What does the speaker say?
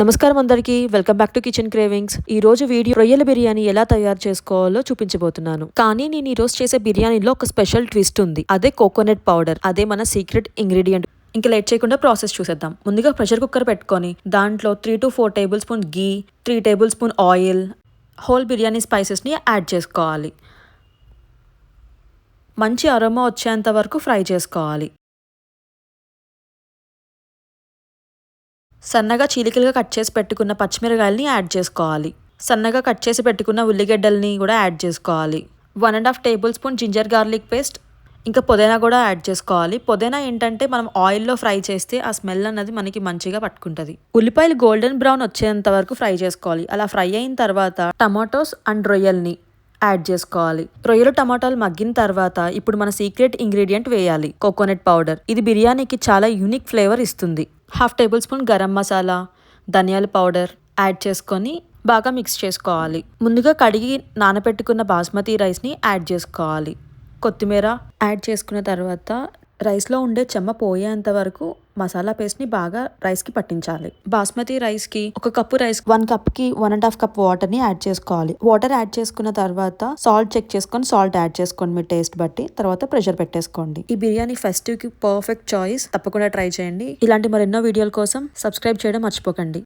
నమస్కారం అందరికీ. Welcome back to kitchen cravings. ఈ రోజు వీడియో రొయ్యల బిర్యానీ ఎలా తయారు చేసుకోవాలో చూపించబోతున్నాను. కానీ నేను ఈ రోజు చేసే బిర్యానీలో ఒక స్పెషల్ ట్విస్ట్ ఉంది. అదే కోకోనట్ పౌడర్. అదే మన సీక్రెట్ ఇంగ్రీడియంట్. ఇంకా లేట్ చేయకుండా ప్రాసెస్ చూసేద్దాం. ముందుగా ప్రెషర్ కుక్కర్ పెట్టుకొని దాంట్లో three to four tablespoon ghee three tablespoon oil whole biryani స్పైసెస్ని add చేసుకోవాలి. మంచి అరోమా వచ్చేంత వరకు ఫ్రై చేసుకోవాలి. సన్నగా చీలికలుగా కట్ చేసి పెట్టుకున్న పచ్చిమిరకాయలని యాడ్ చేసుకోవాలి. సన్నగా కట్ చేసి పెట్టుకున్న ఉల్లిగడ్డల్ని కూడా యాడ్ చేసుకోవాలి. One and half tablespoon ginger garlic paste ఇంకా పుదీనా కూడా యాడ్ చేసుకోవాలి. పుదీనా ఏంటంటే మనం ఆయిల్లో ఫ్రై చేస్తే ఆ స్మెల్ అన్నది మనకి మంచిగా పట్టుకుంటుంది. ఉల్లిపాయలు గోల్డెన్ బ్రౌన్ వచ్చేంత వరకు ఫ్రై చేసుకోవాలి. అలా ఫ్రై అయిన తర్వాత టమాటోస్ అండ్ రొయ్యల్ని యాడ్ చేసుకోవాలి. రొయ్యలు టమాటాలు మగ్గిన తర్వాత ఇప్పుడు మన సీక్రెట్ ఇంగ్రీడియంట్ వేయాలి. Coconut powder. ఇది బిర్యానీకి చాలా యూనిక్ ఫ్లేవర్ ఇస్తుంది. Half tablespoon garam masala ధనియాల పౌడర్ యాడ్ చేసుకొని బాగా మిక్స్ చేసుకోవాలి. ముందుగా కడిగి నానబెట్టుకున్న బాస్మతి రైస్ని యాడ్ చేసుకోవాలి. కొత్తిమీర యాడ్ చేసుకున్న తర్వాత రైస్లో ఉండే చెమ్మ పోయేంత వరకు మసాలా పేస్ట్ని బాగా రైస్కి పట్టించాలి. బాస్మతి రైస్కి ఒక కప్పు రైస్ వన్ కప్కి వన్ అండ్ హాఫ్ కప్ వాటర్ని యాడ్ చేసుకోవాలి. వాటర్ యాడ్ చేసుకున్న తర్వాత సాల్ట్ చెక్ చేసుకొని సాల్ట్ యాడ్ చేసుకోండి మీ టేస్ట్ బట్టి. తర్వాత ప్రెషర్ పెట్టేసుకోండి. ఈ బిర్యానీ ఫెస్టివ్కి పర్ఫెక్ట్ చాయిస్ తప్పకుండా ట్రై చేయండి. ఇలాంటి మరెన్నో వీడియోల కోసం సబ్స్క్రైబ్ చేయడం మర్చిపోకండి.